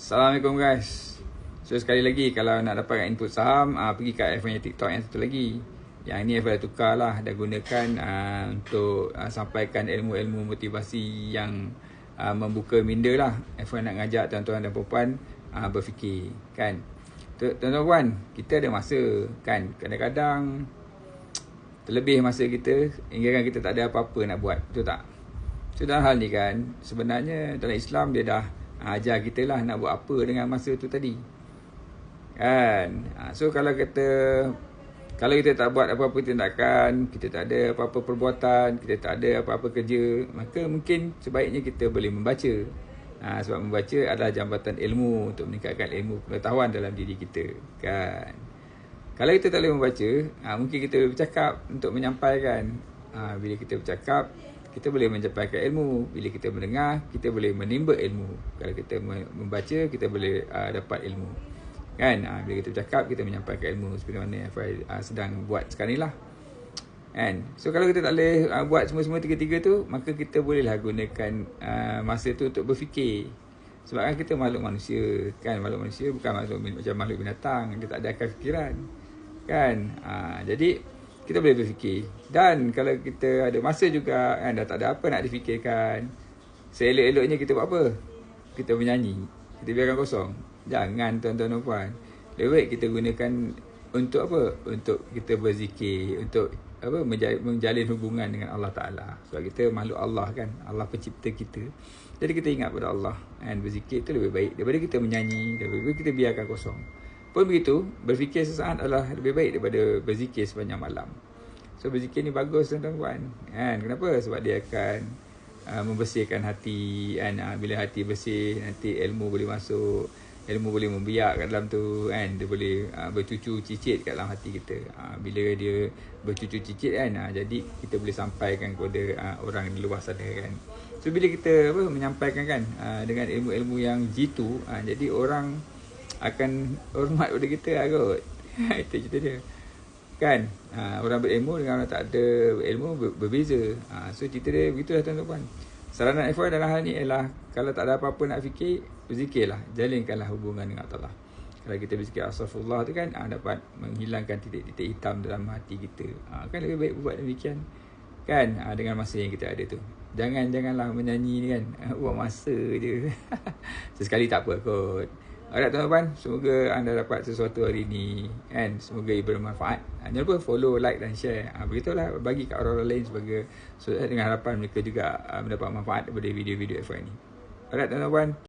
Assalamualaikum guys. So sekali lagi kalau nak dapatkan input saham, uh, pergi kat F1 TikTok yang satu lagi. Yang ni F1 dah tukar lah. Dah gunakan uh, untuk uh, sampaikan ilmu-ilmu motivasi yang uh, membuka minda lah. F1 nak ngajak tuan-tuan dan puan uh, berfikir. Kan? Tuan-tuan, kita ada masa. Kan? Kadang-kadang terlebih masa kita hingga kan kita tak ada apa-apa nak buat. Betul tak? So dalam hal ni kan, sebenarnya dalam Islam dia dah ajar kita lah nak buat apa dengan masa tu tadi. Kan? Ha, so kalau kita kalau kita tak buat apa-apa tindakan, kita tak ada apa-apa perbuatan, kita tak ada apa-apa kerja, maka mungkin sebaiknya kita boleh membaca. Ha, sebab membaca adalah jambatan ilmu untuk meningkatkan ilmu pengetahuan dalam diri kita. Kan? Kalau kita tak boleh membaca, ha, mungkin kita boleh bercakap untuk menyampaikan. Ha, bila kita bercakap, kita boleh mencapai ilmu. Bila kita mendengar kita boleh menimba ilmu. Kalau kita membaca kita boleh uh, dapat ilmu. Kan? Uh, bila kita bercakap kita menyampaikan ilmu seperti mana yang uh, sedang buat sekarang ni lah. Kan? So kalau kita tak boleh uh, buat semua-semua tiga-tiga tu maka kita bolehlah gunakan uh, masa tu untuk berfikir. Sebab kan kita makhluk manusia kan? Makhluk manusia bukan makhluk macam makhluk binatang. Dia tak ada akal fikiran. Kan? Uh, jadi kita boleh berfikir. Dan kalau kita ada masa juga kan dah tak ada apa nak difikirkan. Seelok-eloknya kita buat apa? Kita menyanyi. Kita biarkan kosong. Jangan tuan-tuan dan puan. Lebih baik kita gunakan untuk apa? Untuk kita berzikir, untuk apa? menjalin hubungan dengan Allah Taala. Sebab kita makhluk Allah kan. Allah pencipta kita. Jadi kita ingat pada Allah and berzikir itu lebih baik daripada kita menyanyi, daripada kita biarkan kosong. Pun begitu, berfikir sesaat adalah lebih baik daripada berzikir sepanjang malam. So berzikir ni bagus tuan-tuan kan? Kenapa? Sebab dia akan uh, membersihkan hati kan? Uh, bila hati bersih, nanti ilmu boleh masuk. Ilmu boleh membiak kat dalam tu kan? Dia boleh uh, bercucu cicit kat dalam hati kita. Uh, bila dia bercucu cicit kan? Uh, jadi kita boleh sampaikan kepada uh, orang di luar sana kan? So bila kita apa menyampaikan kan uh, dengan ilmu-ilmu yang jitu, uh, jadi orang akan hormat pada kita lah kot. Itu cerita dia. Kan? Ha, orang berilmu dengan orang tak ada ilmu ber- berbeza. Ha, so cerita dia begitulah tuan-tuan. Saranan F1 dalam hal ni ialah kalau tak ada apa-apa nak fikir, berzikirlah. Jalinkanlah hubungan dengan Allah. Kalau kita berzikir astagfirullah tu kan ha, dapat menghilangkan titik-titik hitam dalam hati kita. Ha, kan lebih baik buat demikian. Kan? Ha, dengan masa yang kita ada tu. Jangan-janganlah menyanyi ni kan. Buat masa je. Sesekali tak apa kot. Alright tuan-tuan, semoga anda dapat sesuatu hari ini and semoga ia bermanfaat. Jangan lupa follow, like dan share. Ha, begitulah bagi kat orang-orang lain sebagai so, dengan harapan mereka juga uh, mendapat manfaat daripada video-video F1 ini. Alright tuan-tuan.